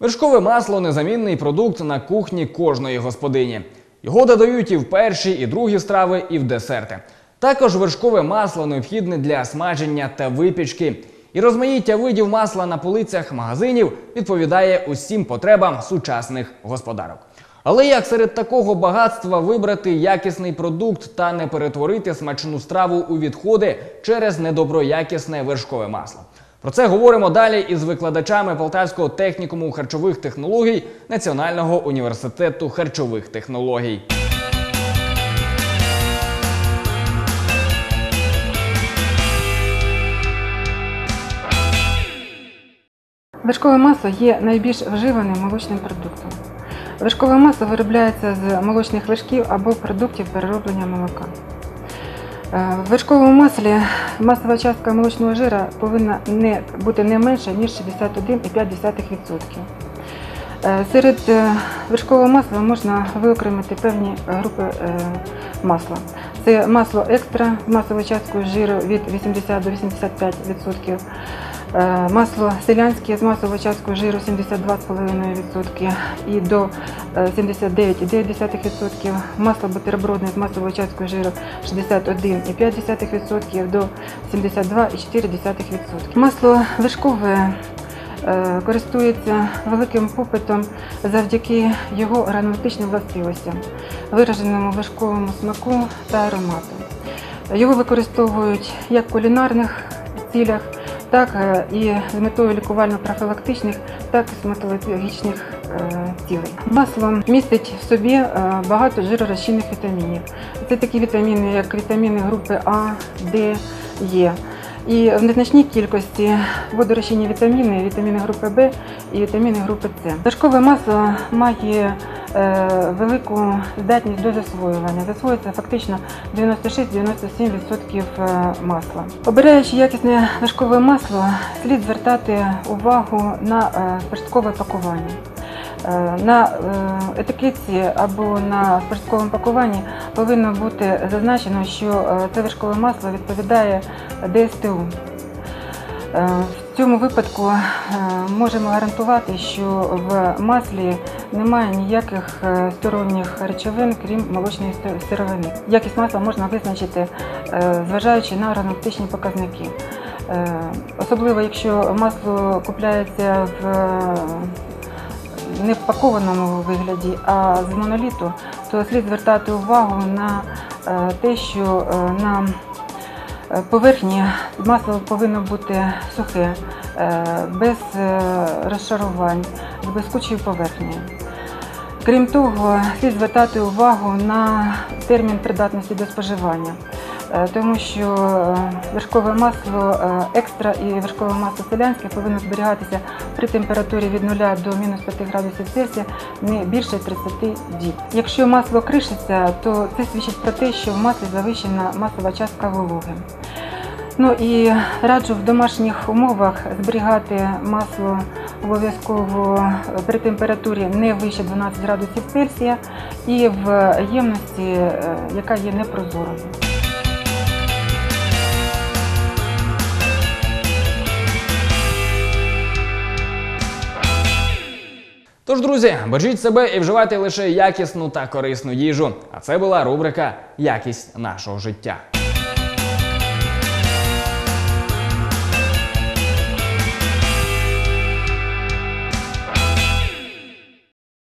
Вершкове масло незамінний продукт на кухні кожної господині. Його додають і в перші, і другі страви, і в десерти. Також вершкове масло необхідне для смаження та випічки. І розмаїття видів масла на полицях магазинів відповідає усім потребам сучасних господарок. Але як серед такого багатства вибрати якісний продукт та не перетворити смачну страву у відходи через недоброякісне вершкове масло? Про це говоримо далі із викладачами Полтавського технікуму харчових технологій Національного університету харчових технологій. Вершкове масло є найбільш вживаним молочним продуктом. Вершкове масло виробляється з молочних вершків або продуктів перероблення молока. Е, В вершковому маслі масова частка молочного жира повинна не бути не менше, ніж 61,5%. Е, Серед е, вершкового масла можна виокремити певні групи е, масла. Це масло екстра з масовою часткою жиру від 80 до 85%, е, масло селянське з масовою часткою жиру 72,5% і до е, 79,9%, масло бутербродне з масовою часткою жиру 61,5% до 72,4%. Масло вершкове е, користується великим попитом завдяки його ароматичним властивостям, вираженому вершковому смаку та аромату. Його використовують як в кулінарних цілях, так е, і з метою лікувально-профілактичних, так і стоматологічних е, цілей. Масло містить в собі е, багато жиророзчинних вітамінів. Це такі вітаміни, як вітаміни групи А, Д, Е. І в незначній кількості водорозчинні вітаміни, вітаміни групи В і вітаміни групи С. Вершкове масло має е, велику здатність до засвоювання. Засвоюється фактично 96-97% е, масла. Обираючи якісне вершкове масло, слід звертати увагу на е, пакування. Е, На е, етикетці або на спиртковому пакуванні повинно бути зазначено, що е, це вершкове масло відповідає ДСТУ. В цьому випадку можемо гарантувати, що в маслі немає ніяких сторонніх речовин, крім молочної сир- сировини. Якість масла можна визначити, зважаючи на ароматичні показники. Особливо, якщо масло купляється в не в пакованому вигляді, а з моноліту, то слід звертати увагу на е, те, що е, на е, поверхні масло повинно бути сухе, без розшарувань, з блискучою поверхнею. Крім того, слід звертати увагу на термін придатності до споживання, е, тому що е, вершкове масло е, екстра і вершкове масло селянське повинно зберігатися при температурі від 0 до мінус 5 градусів Цельсія не більше 30 діб. Якщо масло кришиться, то це свідчить про те, що в маслі завищена масова частка вологи. Ну і раджу в домашніх умовах зберігати масло обов'язково при температурі не вище 12 градусів Цельсія і в ємності, е, яка є непрозорою. Тож, друзі, бережіть себе і вживайте лише якісну та корисну їжу. А це була рубрика Якість нашого життя.